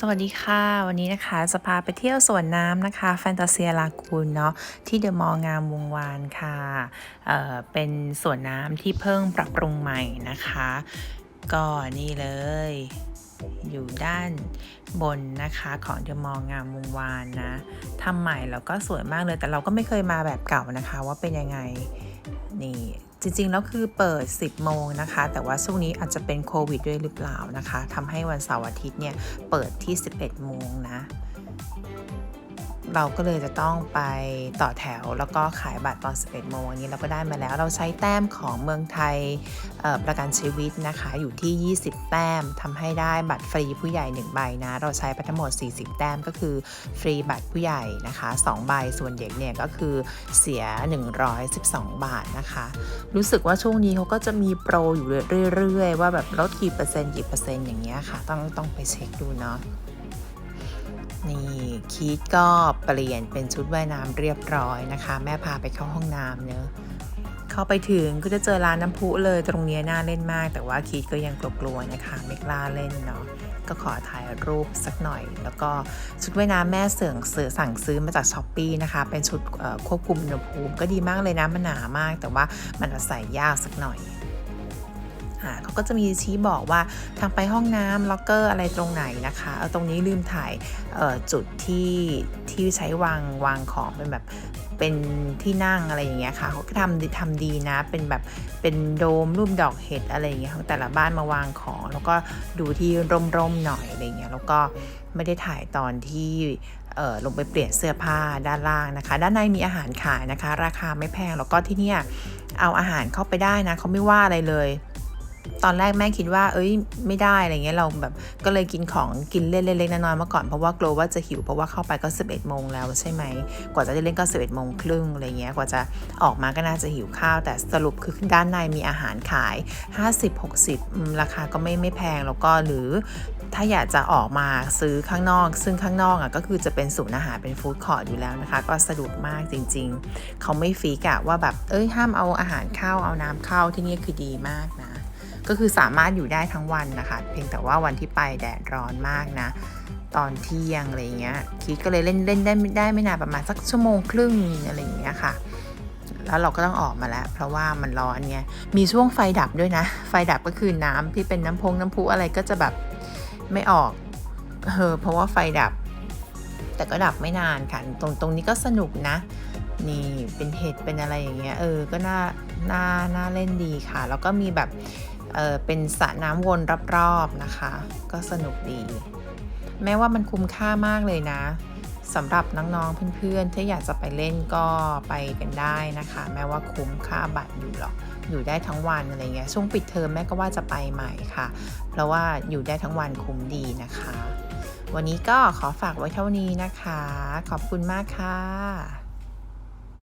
สวัสดีค่ะ วันนี้นะคะจะพาไปเที่ยวสวนน้ำนะคะแฟนตาเซียลากูนเนาะที่เดอะมอลล์งามวงวานค่ะเอ่อเป็นสวนน้ำที่เพิ่งปรับปรุงใหม่นะคะ ก็นี่เลย อยู่ด้านบนนะคะของเดอะมอลล์งามวงวานนะทำใหม่แล้วก็สวยมากเลยแต่เราก็ไม่เคยมาแบบเก่านะคะว่าเป็นยังไงนี่ จริงๆ แล้วคือเปิด 10 โมงนะคะ แต่ว่าช่วงนี้อาจจะเป็นโควิดด้วยหรือเปล่านะคะทำให้วันเสาร์อาทิตย์เนี่ย เปิดที่ 11 โมงนะ เราก็เลยจะต้องไปต่อแถวแล้วก็ขายบัตรตอน 11 โมงอันนี้เราก็ได้มาแล้ว เราใช้แต้มของเมืองไทยประกันชีวิตนะคะ อยู่ที่ 20 แต้มทำให้ได้บัตรฟรีผู้ใหญ่ 1 ใบนะ เราใช้ไปทั้งหมด 40 แต้มก็คือฟรีบัตรผู้ใหญ่นะคะ 2 ใบ ส่วนเด็กเนี่ยก็คือเสีย 112 บาทนะคะ รู้สึกว่าช่วงนี้เขาก็จะมีโปรอยู่เรื่อยๆ ว่าแบบลดกี่เปอร์เซ็นต์กี่เปอร์เซ็นต์อย่างเงี้ยค่ะ ต้องต้องไปเช็คดูเนาะ นี่คีตก็เปลี่ยนเป็นชุดว่ายน้ำเรียบร้อยนะคะ แม่พาไปเข้าห้องน้ำเนอะเข้าไปถึงก็จะเจอร้านน้ำพุเลยตรงเนี้ยน่าเล่นมาก แต่ว่าคีตก็ยังกลัวๆนะคะ ไม่กล้าเล่นเนาะก็ขอถ่ายรูปสักหน่อย แล้วก็ชุดว่ายน้ำแม่เสื่องซื้อสั่งซื้อมาจากช้อปปีนะคะ เป็นชุดควบคุมอุณหภูมิก็ดีมากเลยนะมันหนามาก แต่ว่ามันจะใส่ยากสักหน่อยาเขาก็จะมีชี้บอกว่าทางไปห้องน้ำล็อกเกอร์อะไรตรงไหนนะคะเออตรงนี้ลืมถ่ายออจุดที่ที่ใช้วางวางของเป็นแบบเป็นที่นั่งอะไรอย่างเงี้ยค่ะเขาก็ทำทำดีนะ เป็นแบบเป็นโดมรูปดอกเห็ดอะไรอย่างเงี้ยของแต่ละบ้านมาวางของ แล้วก็ดูที่ร่มๆหน่อยอะไรเงี้ยแล้วก็ไม่ได้ถ่ายตอนที่ลงไปเปลี่ยนเสื้อผ้าด้านล่างนะคะ ด้านในมีอาหารขายนะคะ ราคาไม่แพงแล้วก็ที่เนี่ยเอาอาหารเข้าไปได้นะเขาไม่ว่าอะไรเลย ตอนแรกแม่คิดว่า เอ้ย ไม่ได้อะไรเงี้ยเราแบบก็เลยกินของกินเล่นเล็กๆน้อยๆมาก่อนเพราะว่ากลัวว่าจะหิวเพราะว่าเข้าไปก็11โมงแล้วใช่ไหมกว่าจะได้เล่นก็11โมงครึ่งอะไรเงี้ยกว่าจะออกมาก็น่าจะหิวข้าว แต่สรุปคือด้านในมีอาหารขาย 50-60 ราคาก็ไม่ไม่แพงแล้วก็หรือถ้าอยากจะออกมาซื้อข้างนอก ซึ่งข้างนอกอะก็คือจะเป็นศูนย์อาหารเป็นฟู้ดคอร์ทอยู่แล้วนะคะ ก็สะดวกมากจริง ๆ เขาไม่ฟีกอะว่าแบบเอ้ยห้ามเอาอาหารเข้าเอาน้ำเข้าที่นี่คือดีมากนะ ก็คือสามารถอยู่ได้ทั้งวันนะคะ เพียงแต่ว่าวันที่ไปแดดร้อนมากนะ ตอนเที่ยงอะไรเงี้ยคิดก็เลยเล่นเล่นได้ไม่ได้ไม่นานประมาณสักชั่วโมงครึ่งอะไรอย่างเงี้ยค่ะ แล้วเราก็ต้องออกมาแล้ว เพราะว่ามันร้อนไงมีช่วงไฟดับด้วยนะ ไฟดับก็คือน้ำที่เป็นน้ำพงน้ำพุอะไรก็จะแบบไม่ออกเออเพราะว่าไฟดับ แต่ก็ดับไม่นานค่ะ ตรงตรงนี้ก็สนุกนะนี่เป็นเห็ดเป็นอะไรอย่างเงี้ยเออก็น่าน่าน่าเล่นดีค่ะ แล้วก็มีแบบ เออเป็นสระน้ำวนรอบๆนะคะ ก็สนุกดี แม้ว่ามันคุ้มค่ามากเลยนะสำหรับน้องๆเพื่อนๆ ที่อยากจะไปเล่นก็ไปกันได้นะคะ แม้ว่าคุ้มค่าบัตรอยู่หรอกอยู่ได้ทั้งวันอะไรเงี้ยช่วงปิดเทอมแม่ก็ว่าจะไปใหม่ค่ะ เพราะว่าอยู่ได้ทั้งวันคุ้มดีนะคะ วันนี้ก็ขอฝากไว้เท่านี้นะคะ ขอบคุณมากค่ะ